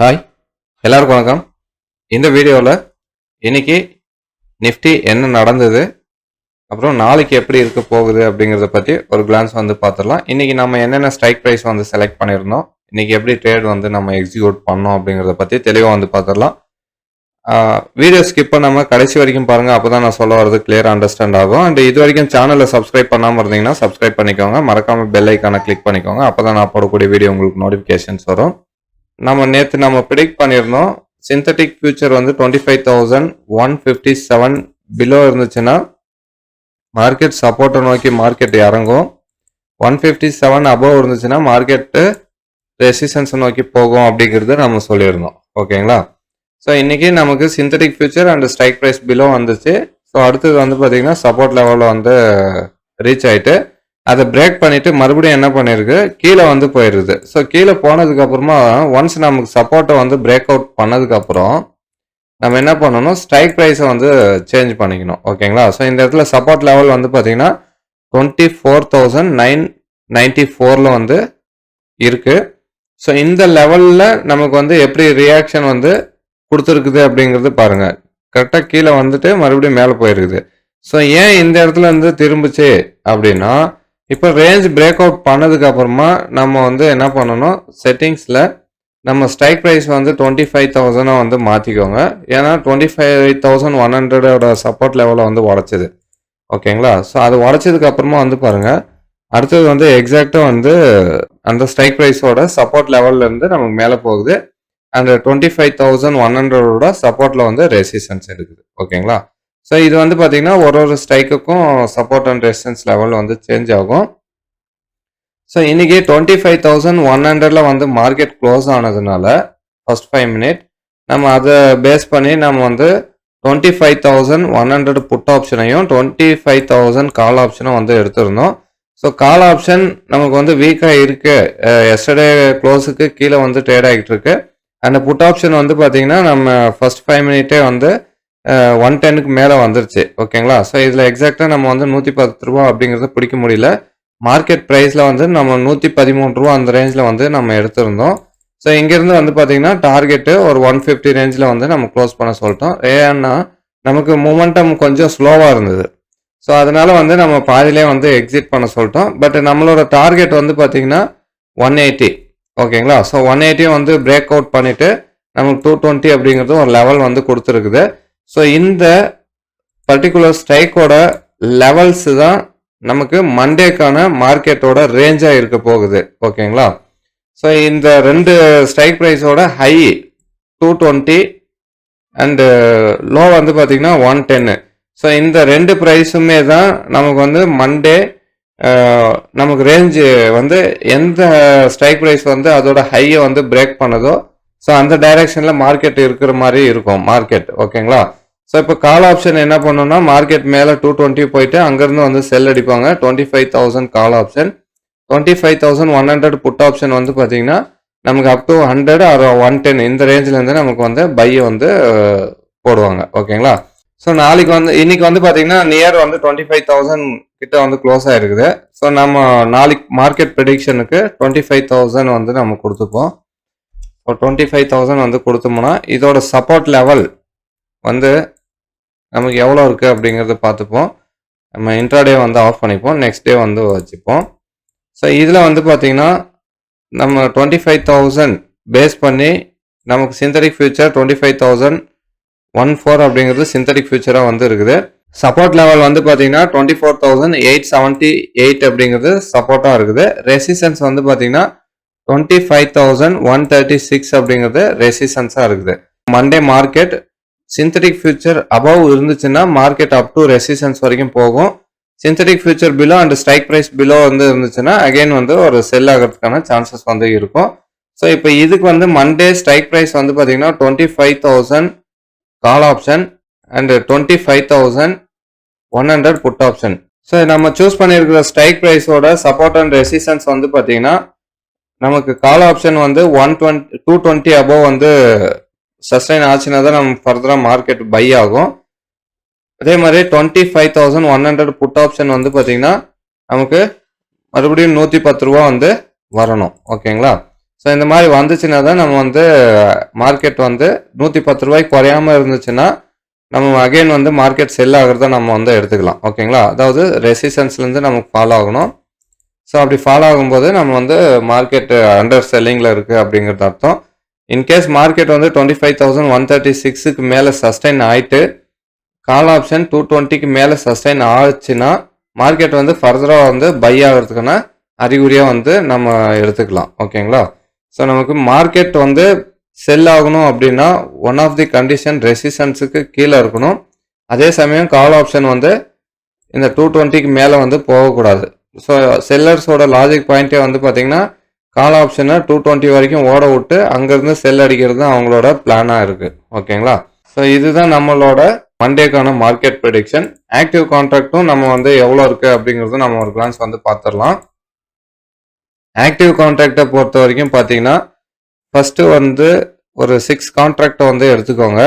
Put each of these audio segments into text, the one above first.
Hi எல்லாருக்கும் வணக்கம். இந்த வீடியோவில் இன்னைக்கு நிஃப்டி என்ன நடந்தது அப்புறம் நாளைக்கு எப்படி இருக்க போகுது அப்படிங்கிறத பற்றி ஒரு கிளான்ஸ் வந்து பார்த்துடலாம் இன்றைக்கி நம்ம என்னென்ன ஸ்ட்ரைக் ப்ரைஸ் வந்து செலக்ட் பண்ணியிருந்தோம் இன்றைக்கி எப்படி ட்ரேட் வந்து நம்ம எக்ஸிக்யூட் பண்ணோம் அப்படிங்கிறத பற்றி தெளிவாக வந்து பார்த்துடலாம் வீடியோ ஸ்கிப் பண்ணாமல் கடைசி வரைக்கும் பாருங்கள் அப்போ தான் நான் சொல்ல வரது கிளியர் அண்டர்ஸ்டாண்ட் ஆகும். அண்ட் இது வரைக்கும் சேனலை சப்ஸ்கிரைப் பண்ணாமல் இருந்தீங்கன்னா சப்ஸ்கிரைப் பண்ணிக்கோங்க. மறக்காமல் பெல் ஐக்கானை கிளிக் பண்ணிக்கோங்க. அப்போ தான் நான் போடக்கூடிய வீடியோ உங்களுக்கு நோட்டிஃபிகேஷன்ஸ் வரும். நம்ம நேற்று நம்ம ப்ரிடிக்ட் பண்ணியிருந்தோம். சிந்தட்டிக் ஃபியூச்சர் வந்து twenty five thousand one fifty seven below இருந்துச்சுன்னா மார்க்கெட் சப்போர்ட்டை நோக்கி மார்க்கெட் இறங்கும். ஒன் ஃபிஃப்டி செவன் அபவ் இருந்துச்சுன்னா மார்க்கெட்டு ரெசிஸ்டன்ஸை நோக்கி போகும் அப்படிங்கிறது நம்ம சொல்லியிருந்தோம். ஓகேங்களா? ஸோ இன்றைக்கி நமக்கு synthetic future and strike price below வந்துச்சு. ஸோ அடுத்தது வந்து பார்த்தீங்கன்னா சப்போர்ட் லெவலில் வந்து ரீச் ஆகிட்டு அதை பிரேக் பண்ணிவிட்டு மறுபடியும் என்ன பண்ணிருக்கு? கீழே வந்து போயிடுது. ஸோ கீழே போனதுக்கப்புறமா ஒன்ஸ் நமக்கு சப்போர்ட்டை வந்து பிரேக் அவுட் பண்ணதுக்கப்புறம் நம்ம என்ன பண்ணணும்? ஸ்ட்ரைக் ப்ரைஸை வந்து சேஞ்ச் பண்ணிக்கணும். ஓகேங்களா ஸோ இந்த இடத்துல சப்போர்ட் லெவல் வந்து பார்த்தீங்கன்னா twenty four thousand nine ninety ஃபோரில் வந்து இருக்கு. ஸோ இந்த லெவலில் நமக்கு வந்து எப்படி ரியாக்ஷன் வந்து கொடுத்துருக்குது அப்படிங்கிறது பாருங்க. கரெக்டாக கீழே வந்துட்டு மறுபடியும் மேலே போயிருக்குது. ஸோ ஏன் இந்த இடத்துல வந்து திரும்பிச்சு அப்படின்னா இப்போ ரேஞ்ச் பிரேக் அவுட் பண்ணதுக்கு அப்புறமா நம்ம வந்து என்ன பண்ணணும்? செட்டிங்ஸில் நம்ம ஸ்ட்ரைக் ப்ரைஸ் வந்து டுவெண்ட்டி ஃபைவ் தௌசண்டாக வந்து மாற்றிக்கோங்க ஏன்னா டுவெண்ட்டி ஃபைவ் தௌசண்ட் ஒன் ஹண்ட்ரடோட சப்போர்ட் லெவலை வந்து உடச்சிது. ஓகேங்களா? ஸோ அது உடச்சதுக்கு அப்புறமா வந்து பாருங்கள் அடுத்தது வந்து எக்ஸாக்டாக வந்து அந்த ஸ்ட்ரைக் ப்ரைஸோட சப்போர்ட் லெவல்லேருந்து நமக்கு மேலே போகுது. அந்த டுவெண்ட்டி ஃபைவ் தௌசண்ட் ஒன் ஹண்ட்ரடோட சப்போர்ட்டில் வந்து ரெசிஸ்டன்ஸ் எடுக்குது. ஓகேங்களா? ஸோ இது வந்து பார்த்தீங்கன்னா ஒரு ஒரு ஸ்ட்ரைக்குக்கும் சப்போர்ட் அண்ட் ரெசிஸ்டன்ஸ் லெவல் வந்து சேஞ்ச் ஆகும். ஸோ இன்றைக்கி டுவெண்ட்டி ஃபைவ் தௌசண்ட் ஒன் ஹண்ட்ரட்ல வந்து மார்க்கெட் க்ளோஸ் ஆனதுனால ஃபர்ஸ்ட் ஃபைவ் மினிட் நம்ம அதை பேஸ் பண்ணி நம்ம வந்து twenty five thousand one hundred put ஆப்ஷனையும் twenty five thousand call ஆப்ஷனும் வந்து எடுத்திருந்தோம். ஸோ கால் ஆப்ஷன் நமக்கு வந்து வீக்காக இருக்கு எஸ்டர்டே க்ளோஸுக்கு கீழே வந்து ட்ரேட் ஆகிட்டு இருக்கு. அந்த புட் ஆப்ஷன் வந்து பார்த்தீங்கன்னா நம்ம ஃபர்ஸ்ட் ஃபைவ் மினிட்டே வந்து ஒன் டென்னுக்கு மேலே வந்துருச்சு ஓகேங்களா ஸோ இதில் எக்ஸாக்டாக நம்ம வந்து நூற்றி பத்து ரூபா அப்படிங்கிறத பிடிக்க முடியல. மார்க்கெட் ப்ரைஸில் வந்து நம்ம நூற்றி பதிமூணு ரூபா அந்த ரேஞ்சில் வந்து நம்ம எடுத்திருந்தோம். ஸோ இங்கேருந்து வந்து பார்த்தீங்கன்னா டார்கெட்டு ஒரு ஒன் ஃபிஃப்டி ரேஞ்சில் வந்து நம்ம க்ளோஸ் பண்ண சொல்லிட்டோம். ஏன்னா நமக்கு மூமெண்டம் கொஞ்சம் ஸ்லோவாக இருந்தது. ஸோ அதனால் வந்து நம்ம பாதியிலே வந்து எக்ஸிட் பண்ண சொல்லிட்டோம். பட் நம்மளோட டார்கெட் வந்து பார்த்தீங்கன்னா ஒன் எயிட்டி ஓகேங்களா ஸோ ஒன் எயிட்டியும் வந்து பிரேக் அவுட் பண்ணிவிட்டு நமக்கு டூ டுவெண்ட்டி அப்படிங்கிறது ஒரு லெவல் வந்து கொடுத்துருக்குது. ஸோ இந்த பர்டிகுலர் ஸ்ட்ரைக்கோட லெவல்ஸ் தான் நமக்கு மண்டேக்கான மார்க்கெட்டோட ரேஞ்சாக இருக்க போகுது. ஓகேங்களா ஸோ இந்த ரெண்டு strike ப்ரைஸோட high two twenty and low வந்து பார்த்திங்கன்னா ஒன் டென்னு ஸோ இந்த ரெண்டு ப்ரைஸுமே தான் நமக்கு வந்து மண்டே நமக்கு ரேஞ்சு வந்து எந்த ஸ்ட்ரைக் ப்ரைஸ் வந்து அதோட ஹையை வந்து பிரேக் பண்ணுதோ ஸோ அந்த டைரக்ஷனில் மார்க்கெட் இருக்கிற மாதிரி இருக்கும் மார்க்கெட் ஓகேங்களா ஸோ இப்போ கால் ஆப்ஷன் என்ன பண்ணணும்னா மார்க்கெட் மேலே டூ டுவெண்ட்டி போயிட்டு அங்கேருந்து வந்து செல் அடிப்பாங்க. Twenty five thousand call option twenty five thousand one hundred put option வந்து பார்த்தீங்கன்னா நமக்கு up to hundred or one ten இந்த ரேஞ்சிலேருந்து நமக்கு வந்து பையை வந்து போடுவாங்க. ஓகேங்களா ஸோ நாளைக்கு வந்து இன்னைக்கு வந்து பார்த்தீங்கன்னா நியர் வந்து டுவெண்ட்டி ஃபைவ் தௌசண்ட் கிட்ட வந்து க்ளோஸ் ஆகிருக்குது ஸோ நம்ம நாளைக்கு மார்க்கெட் ப்ரெடிக்ஷனுக்கு டுவெண்ட்டி ஃபைவ் தௌசண்ட் வந்து நம்ம கொடுத்துப்போம். ஸோ டுவெண்ட்டி ஃபைவ் தௌசண்ட் வந்து கொடுத்தோம்னா இதோட சப்போர்ட் லெவல் வந்து நமக்கு எவ்வளோ இருக்குது அப்படிங்கிறத பார்த்துப்போம். நம்ம இன்ட்ராடே வந்து ஆஃப் பண்ணிப்போம். நெக்ஸ்ட் டே வந்து வச்சுப்போம். ஸோ இதில் வந்து பார்த்திங்கன்னா நம்ம டுவெண்ட்டி ஃபைவ் தௌசண்ட் பேஸ் பண்ணி நமக்கு synthetic future twenty five thousand one four அப்படிங்கிறது சிந்தடிக் ஃபியூச்சராக வந்து இருக்குது. சப்போர்ட் லெவல் வந்து பார்த்தீங்கன்னா twenty four thousand eight seventy eight அப்படிங்கிறது சப்போர்ட்டாக இருக்குது. ரெசிஸ்டன்ஸ் வந்து பார்த்தீங்கன்னா twenty five thousand one thirty six அப்படிங்கிறது ரெசிஸ்டன்ஸாக இருக்குது. Monday market synthetic future above இருந்துச்சுன்னா மார்க்கெட் அப் டு ரெசிஸ்டன்ஸ் வரைக்கும் போகும். Synthetic future below and strike price below வந்து இருந்துச்சுன்னா அகைன் வந்து ஒரு செல் ஆகிறதுக்கான சான்சஸ் வந்து இருக்கும். ஸோ இப்போ இதுக்கு வந்து மண்டே ஸ்ட்ரைக் ப்ரைஸ் வந்து பார்த்தீங்கன்னா twenty five thousand call option and twenty five thousand one hundred put option so நம்ம சூஸ் பண்ணியிருக்கிற ஸ்ட்ரைக் ப்ரைஸோட சப்போர்ட் அண்ட் ரெசிஸ்டன்ஸ் வந்து பார்த்தீங்கன்னா நமக்கு கால் ஆப்ஷன் வந்து one twenty two twenty above வந்து சஸ்டைன் ஆச்சுன்னா தான் நம்ம ஃபர்தராக மார்க்கெட் பை ஆகும். அதே மாதிரி twenty five thousand one hundred put option வந்து பார்த்தீங்கன்னா நமக்கு மறுபடியும் நூற்றி பத்து ரூபா வந்து வரணும். ஓகேங்களா ஸோ இந்த மாதிரி வந்துச்சுன்னா தான் நம்ம வந்து மார்க்கெட் வந்து நூற்றி பத்து ரூபாய்க்கு குறையாம இருந்துச்சுன்னா நம்ம அகைன் வந்து மார்க்கெட் செல் ஆகிறத நம்ம வந்து எடுத்துக்கலாம். ஓகேங்களா அதாவது ரெசிஸ்டன்ஸ்லேருந்து நமக்கு ஃபாலோ ஆகணும். ஸோ அப்படி ஃபாலோ ஆகும்போது நம்ம வந்து மார்க்கெட் அண்டர் செல்லிங்கில் இருக்குது அப்படிங்கிறது அர்த்தம். இன்கேஸ் மார்க்கெட் வந்து twenty five thousand one thirty சிக்ஸுக்கு மேலே சஸ்டைன் ஆயிட்டு கால் ஆப்ஷன் டூ டுவெண்ட்டிக்கு மேலே சஸ்டைன் ஆச்சுன்னா மார்க்கெட் வந்து ஃபர்தராக வந்து பை ஆகிறதுக்கான அறிகுறியாக வந்து நம்ம எடுத்துக்கலாம். ஓகேங்களா ஸோ நமக்கு மார்க்கெட் வந்து செல் ஆகணும் அப்படின்னா ஒன் ஆஃப் தி கண்டிஷன் ரெசிஸ்டன்ஸுக்கு கீழே இருக்கணும். அதே சமயம் கால் ஆப்ஷன் வந்து இந்த டூ டுவெண்ட்டிக்கு மேலே வந்து போகக்கூடாது. ஸோ செல்லர்ஸோட லாஜிக் பாயிண்ட்டே வந்து பார்த்தீங்கன்னா கால் ஆப்ஷனை டூ டுவெண்ட்டி வரைக்கும் ஓட விட்டு அங்கேருந்து செல் அடிக்கிறது தான் அவங்களோட பிளானாக இருக்குது ஓகேங்களா ஸோ இதுதான் நம்மளோட மண்டேக்கான மார்க்கெட் ப்ரெடிக்ஷன் ஆக்டிவ் கான்ட்ராக்ட்டும் நம்ம வந்து எவ்வளோ இருக்குது அப்படிங்கிறது நம்ம ஒரு கிளான்ஸ் வந்து பார்த்துடலாம் ஆக்டிவ் கான்ட்ராக்டை பொறுத்த வரைக்கும் பார்த்தீங்கன்னா ஃபஸ்ட்டு வந்து ஒரு சிக்ஸ் கான்ட்ராக்டை வந்து எடுத்துக்கோங்க.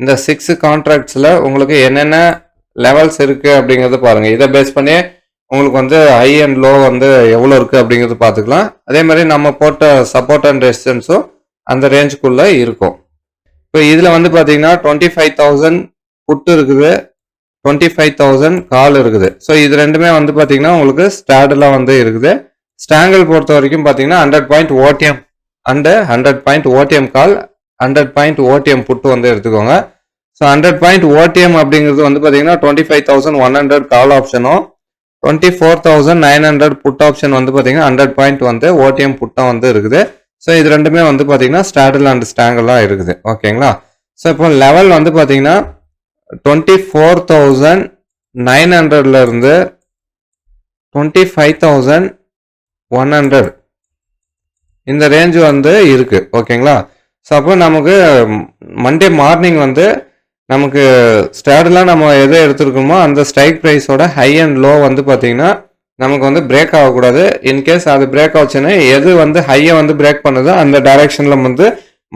இந்த சிக்ஸ் கான்ட்ராக்ட்ஸில் உங்களுக்கு என்னென்ன லெவல்ஸ் இருக்குது அப்படிங்கிறத பாருங்கள் இதை பேஸ் பண்ணி உங்களுக்கு வந்து ஹை அண்ட் லோ வந்து எவ்வளோ இருக்குது அப்படிங்கிறது பார்த்துக்கலாம். அதே மாதிரி நம்ம போட்ட சப்போர்ட் அண்ட் ரெசிஸ்டன்ஸும் அந்த ரேஞ்சுக்குள்ளே இருக்கும். இப்போ இதில் வந்து பார்த்தீங்கன்னா டுவெண்ட்டி ஃபைவ் தௌசண்ட் புட்டு இருக்குது டுவெண்ட்டி ஃபைவ் தௌசண்ட் கால் இருக்குது. ஸோ இது ரெண்டுமே வந்து பார்த்தீங்கன்னா உங்களுக்கு ஸ்டாடில் வந்து இருக்குது. ஸ்டாங்கிள் பொறுத்த வரைக்கும் பார்த்தீங்கன்னா hundred point OTM and hundred point OTM call hundred point OTM put வந்து எடுத்துக்கோங்க. ஸோ ஹண்ட்ரட் பாயிண்ட் ஓடிஎம் அப்படிங்கிறது வந்து பார்த்தீங்கன்னா twenty five thousand one hundred call ஆப்ஷனும் twenty four thousand nine hundred put option வந்து பார்த்தீங்கன்னா ஹண்ட்ரட் பாயிண்ட் வந்து OTM புட்டாக வந்து இருக்குது. ஸோ இது ரெண்டுமே வந்து பார்த்தீங்கன்னா ஸ்டாடில் அண்ட் ஸ்டாங்கெல்லாம் இருக்குது. ஓகேங்களா ஸோ இப்போ லெவல் வந்து பார்த்தீங்கன்னா டுவெண்ட்டி ஃபோர் தௌசண்ட் நைன் ஹண்ட்ரட்லேருந்து twenty five thousand one hundred இந்த ரேஞ்ச் வந்து இருக்குது ஓகேங்களா ஸோ அப்போ நமக்கு மண்டே மார்னிங் வந்து நமக்கு ஸ்டார்டெலாம் நம்ம எதை எடுத்துருக்கோமோ அந்த ஸ்ட்ரைக் ப்ரைஸோட ஹை அண்ட் லோ வந்து பார்த்தீங்கன்னா நமக்கு வந்து பிரேக் ஆகக்கூடாது. இன்கேஸ் அது பிரேக் ஆச்சுன்னா எது வந்து ஹையை வந்து பிரேக் பண்ணுதோ அந்த டைரக்ஷனில் வந்து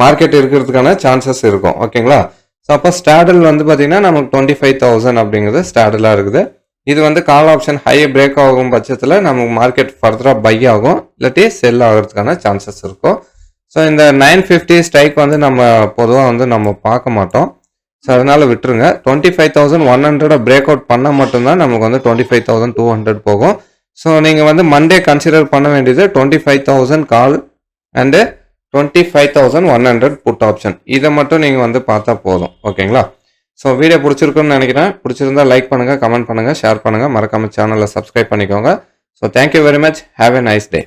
மார்க்கெட் இருக்கிறதுக்கான சான்சஸ் இருக்கும். ஓகேங்களா? ஸோ அப்போ ஸ்டாடல் வந்து பார்த்தீங்கன்னா நமக்கு டுவெண்ட்டி ஃபைவ் தௌசண்ட் அப்படிங்கிறது ஸ்டாடலாக இருக்குது. இது வந்து கால் ஆப்ஷன் ஹையை பிரேக் ஆகும் பட்சத்தில் நமக்கு மார்க்கெட் ஃபர்தராக பை ஆகும். இல்லாட்டி செல் ஆகிறதுக்கான சான்சஸ் இருக்கும். ஸோ இந்த நைன் ஃபிஃப்டி ஸ்ட்ரைக் வந்து நம்ம பொதுவாக வந்து நம்ம பார்க்க மாட்டோம். ஸோ அதனால் விட்டுருங்க. Twenty five thousand one hundred break out பண்ணால் மட்டும்தான் நமக்கு வந்து twenty five thousand two hundred போகும். ஸோ நீங்கள் வந்து மண்டே கன்சிடர் பண்ண வேண்டியது twenty five thousand call and twenty five thousand one hundred put option இதை மட்டும் நீங்கள் வந்து பார்த்தா போதும். ஓகேங்களா? ஸோ வீடியோ பிடிச்சிருக்குன்னு நினைக்கிறேன். பிடிச்சிருந்தா லைக் பண்ணுங்கள் கமெண்ட் பண்ணுங்கள் ஷேர் பண்ணுங்கள் மறக்காம சேனலை சப்ஸ்கிரைப் பண்ணிக்கோங்க. So thank you very much have a nice day